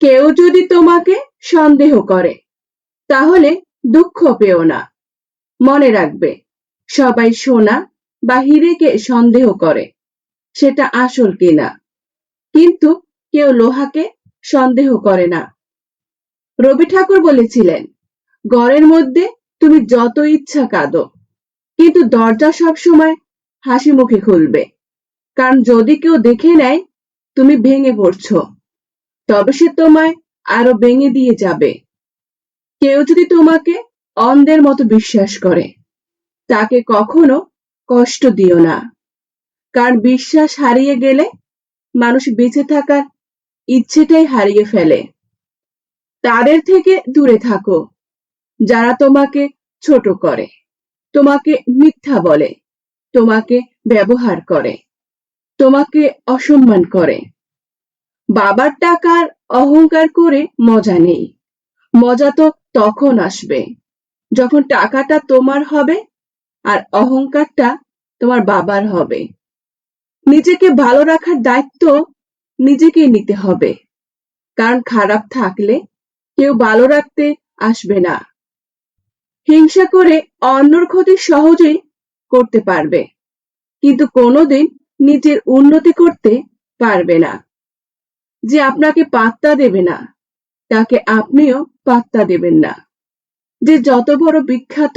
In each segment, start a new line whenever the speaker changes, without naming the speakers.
কেউ যদি তোমাকে সন্দেহ করে, তাহলে দুঃখ পেও না। মনে রাখবে, সবাই সোনা বা হিরেকে সন্দেহ করে, সেটা আসল কিনা। কিন্তু কেউ লোহাকে সন্দেহ করে না। রবি ঠাকুর বলেছিলেন, ঘরের মধ্যে তুমি যত ইচ্ছা কাঁদো, কিন্তু দরজা সবসময় হাসি মুখে খুলবে। কারণ যদি কেউ দেখে নেয়, তুমি ভেঙে পড়ছো। তবে সে তোমায় আরও ভেঙে দিয়ে যাবে। কেউ যদি তোমাকে অন্ধের মতো বিশ্বাস করে, তাকে কখনো কষ্ট দিও না। কারণ বিশ্বাস হারিয়ে গেলে মানুষ বেঁচে থাকার ইচ্ছেটাই হারিয়ে ফেলে। তাদের থেকে দূরে থাকো, যারা তোমাকে ছোট করে, তোমাকে মিথ্যা বলে, তোমাকে ব্যবহার করে, তোমাকে অসম্মান করে। বাবার টাকার অহংকার করে মজা নেই। মজা তো তখন আসবে, যখন টাকাটা তোমার হবে আর অহংকারটা তোমার বাবার হবে। নিজেকে ভালো রাখার দায়িত্ব নিজেকে নিতে হবে, কারণ খারাপ থাকলে কেউ ভালো রাখতে আসবে না। হিংসা করে অন্যর ক্ষতি সহজেই করতে পারবে, কিন্তু কোনোদিন নিজের উন্নতি করতে পারবে না। যে আপনাকে পাত্তা দেবে না, তাকে আপনিও পাত্তা দেবেন না। যে যত বড় বিখ্যাত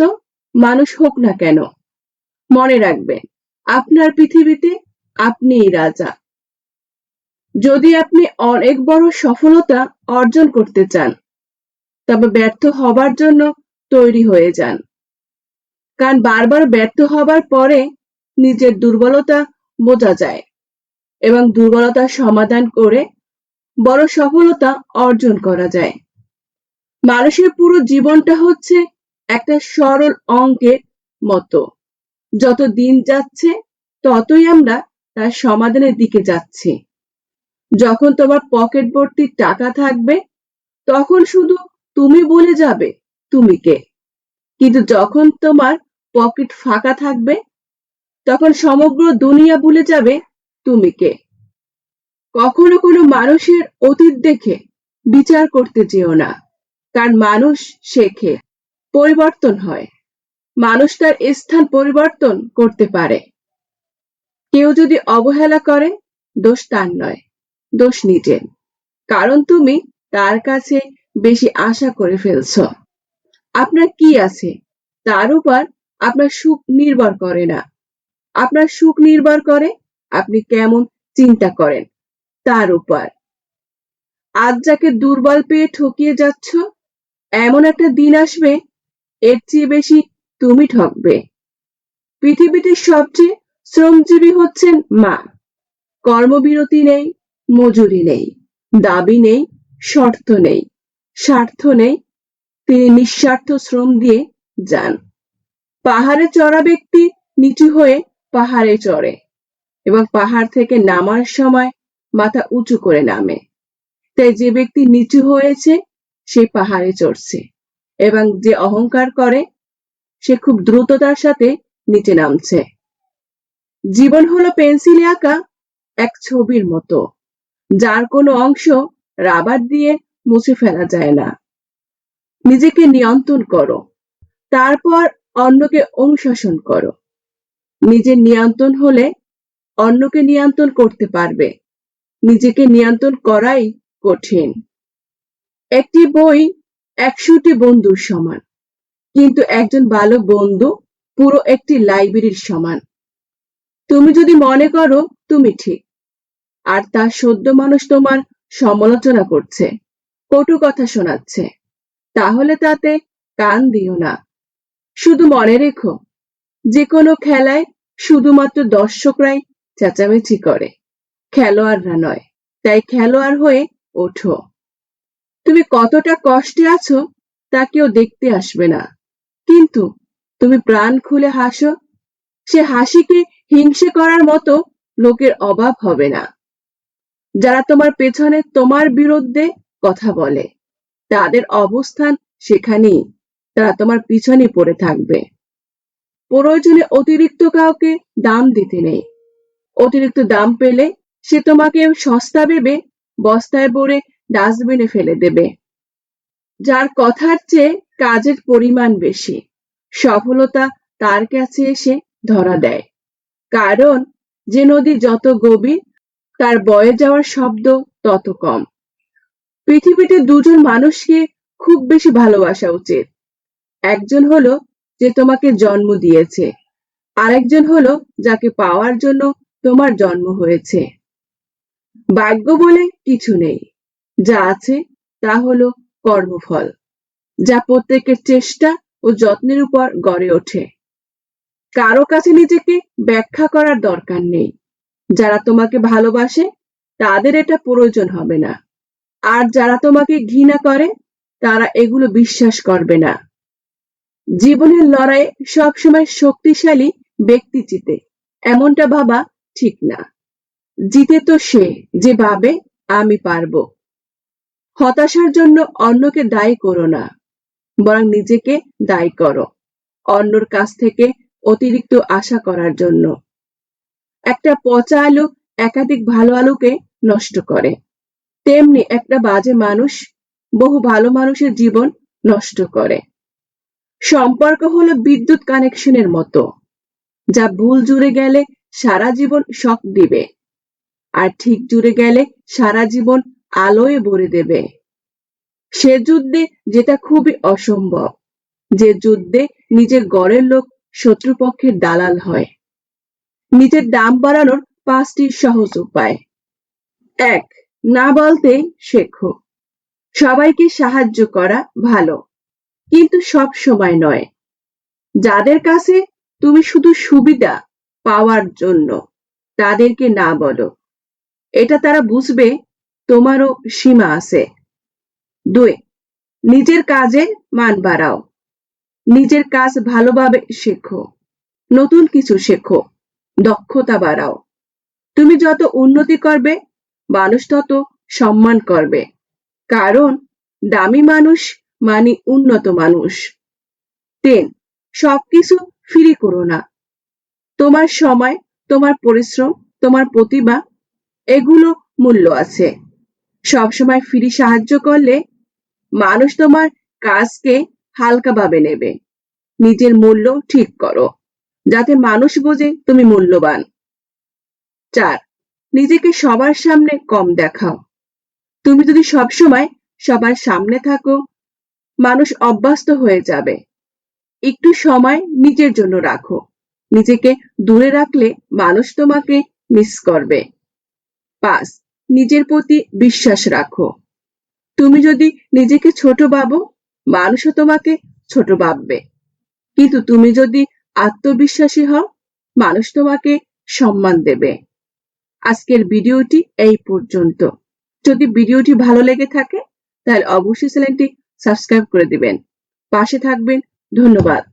মানুষ হোক না কেন, মনে রাখবেন, আপনার পৃথিবীতে আপনিই রাজা। যদি আপনি অনেক বড় সফলতা অর্জন করতে চান, তবে ব্যর্থ হবার জন্য তৈরি হয়ে যান। কারণ বারবার ব্যর্থ হবার পরে নিজের দুর্বলতা বোঝা যায় এবং দুর্বলতার সমাধান করে বড় সফলতা অর্জন করা যায়। মানুষের পুরো জীবনটা হচ্ছে একটা সরল অঙ্কের মতো। যত দিন যাচ্ছে, ততই আমরা তার সমাধানের দিকে যাচ্ছি। যখন তোমার পকেট ভর্তি টাকা থাকবে, তখন শুধু তুমি বলে যাবে, তুমি কে? কিন্তু যখন তোমার পকেট ফাঁকা থাকবে, তখন সমগ্র দুনিয়া ভুলে যাবে, তুমি কে? কখনো কোনো মানুষের অতীত দেখে বিচার করতে যেও না, কারণ মানুষ শেখে, পরিবর্তন হয়। মানুষ তার স্থান পরিবর্তন করতে পারে। কেউ যদি অবহেলা করে, দোষ তার নয়, দোষ নিজের। কারণ তুমি তার কাছে বেশি আশা করে ফেলছ। আপনার কি আছে? তার উপর আপনার সুখ নির্ভর করে না। আপনার সুখ নির্ভর করে আপনি কেমন চিন্তা করেন? তার উপর। আজ যাকে দুর্বল পেয়ে ঠকিয়ে যাচ্ছ, এমন একটা দিন আসবে, এর চেয়ে বেশি তুমি ঠকবে। পৃথিবীতে সবচেয়ে শ্রমজীবী হচ্ছেন মা। কর্মবিরতি নেই, মজুরি নেই, দাবি নেই, শর্ত নেই, স্বার্থ নেই, তিনি নিঃস্বার্থ শ্রম দিয়ে যান। পাহাড়ে চড়া ব্যক্তি নিচু হয়ে পাহাড়ে চড়ে, এবং পাহাড় থেকে নামার সময় মাথা উঁচু করে নামে। তাই যে ব্যক্তি নিচু হয়েছে, সে পাহাড়ে চড়ছে এবং যে অহংকার করে, সে খুব দ্রুততার সাথে নিচে নামছে। জীবন হলো পেন্সিলে আঁকা এক ছবির মতো, যার কোনো অংশ রাবার দিয়ে মুছে ফেলা যায় না। নিজেকে নিয়ন্ত্রণ করো, তারপর অন্যকে অনুশাসন করো। নিজের নিয়ন্ত্রণ হলে অন্যকে নিয়ন্ত্রণ করতে পারবে। নিজেকে নিয়ন্ত্রণ করাই কঠিন। একটি বই একশোটি বন্ধুর সমান, কিন্তু একজন ভালো বন্ধু পুরো একটি লাইব্রেরির সমান। তুমি যদি মনে করো তুমি ঠিক, আর তা সদ্য মানুষ তোমার সমালোচনা করছে, কটু কথা শোনাচ্ছে, তাহলে তাতে কান দিও না। শুধু মনে রেখো, যে কোনো খেলায় শুধুমাত্র দর্শকরাই চেঁচামেচি করে। খেলোয়াড়রা নয়। তাই খেলোয়াড় হয়ে ওঠো। তুমি কতটা কষ্টে আছো তা কেউ দেখতে আসবে না। কিন্তু তুমি প্রাণ খুলে হাসো। সে হাসিকে হিংসে করার মতো লোকের অভাব হবে না। যারা তোমার পেছনে তোমার বিরুদ্ধে কথা বলে, তাদের অবস্থান সেখানেই। তারা তোমার পিছনে পড়ে থাকবে। প্রয়োজনে অতিরিক্ত কাউকে দাম দিতে নেই। অতিরিক্ত দাম পেলে সে তোমাকে সস্তা ভেবে বস্তায় ভরে ডাস্টবিনে ফেলে দেবে। যার কথার চেয়ে কাজের পরিমাণ বেশি, সফলতা তার কাছে এসে ধরা দেয়। কারণ যে নদী যত গভীর, তার বয়ে যাওয়ার শব্দ তত কম। পৃথিবীতে দুজন মানুষকে খুব বেশি ভালোবাসা উচিত। একজন হলো যে তোমাকে জন্ম দিয়েছে, আরেকজন হলো যাকে পাওয়ার জন্য তোমার জন্ম হয়েছে। ভাগ্য বলে কিছু নেই। যা আছে, তা হলো কর্মফল, যা প্রত্যেকের চেষ্টা ও যত্নের উপর গড়ে ওঠে। কারও কাছে নিজেকে ব্যাখ্যা করার দরকার নেই। যারা তোমাকে ভালোবাসে, তাদের এটা প্রয়োজন হবে না। আর যারা তোমাকে ঘৃণা করে, তারা এগুলো বিশ্বাস করবে না। জীবনের লড়াই সবসময় শক্তিশালী ব্যক্তি জিতে এমনটা ভাবা ঠিক না। জিতে তো সে, যে ভাবে আমি পারব। হতাশার জন্য অন্যকে দায়ী করো না, বরং নিজেকে দায়ী করো, অন্যর কাছ থেকে অতিরিক্ত আশা করার জন্য। একটা পচা আলু একাধিক ভালো আলুকে নষ্ট করে। তেমনি একটা বাজে মানুষ বহু ভালো মানুষের জীবন নষ্ট করে। সম্পর্ক হলো বিদ্যুৎ কানেকশনের মতো, যা ভুল জুড়ে গেলে সারা জীবন শক দিবে। আর ঠিক জুড়ে গেলে সারা জীবন আলোয় ভরে দেবে। সে যুদ্ধে যেটা খুবই অসম্ভব, যে যুদ্ধে নিজের গড়ের লোক শত্রুপক্ষের দালাল হয়। নিজের দাম বাড়ানোর পাঁচটি সহজ উপায়। এক, না বলতে শেখো। সবাইকে সাহায্য করা ভালো, কিন্তু সব সময় নয়। যাদের কাছে তুমি শুধু সুবিধা পাওয়ার জন্য, তাদেরকে না বলো। এটা তারা বুঝবে তোমারও সীমা আছে। দুই, নিজের কাজের মান বাড়াও। নিজের কাজ ভালোভাবে শেখো। নতুন কিছু শেখো। দক্ষতা বাড়াও। তুমি যত উন্নতি করবে, মানুষ তত সম্মান করবে। কারণ, দামি মানুষ মানে উন্নত মানুষ। তিন, সবকিছু ফ্রি করো না। তোমার সময়, তোমার পরিশ্রম, তোমার প্রতিভা এগুলো মূল্য আছে। সবসময় ফ্রি সাহায্য করলে মানুষ তোমার কাজকে হালকাভাবে নেবে। নিজের মূল্য ঠিক করো, যাতে মানুষ বোঝে তুমি মূল্যবান। চার, নিজেকে সবার সামনে কম দেখাও। তুমি যদি সবসময় সবার সামনে থাকো, মানুষ অভ্যস্ত হয়ে যাবে। একটু সময় নিজের জন্য রাখো। নিজেকে দূরে রাখলে মানুষ তোমাকে মিস করবে। পাঁচ নিজের প্রতি বিশ্বাস রাখো। তুমি যদি নিজেকে ছোট ভাবো, মানুষও তোমাকে ছোট ভাববে। কিন্তু তুমি যদি আত্মবিশ্বাসী হও, মানুষ তোমাকে সম্মান দেবে। আজকের ভিডিওটি এই পর্যন্ত। যদি ভিডিওটি ভালো লেগে থাকে, তাহলে অবশ্যই চ্যানেলটি সাবস্ক্রাইব করে দিবেন। পাশে থাকবেন। ধন্যবাদ।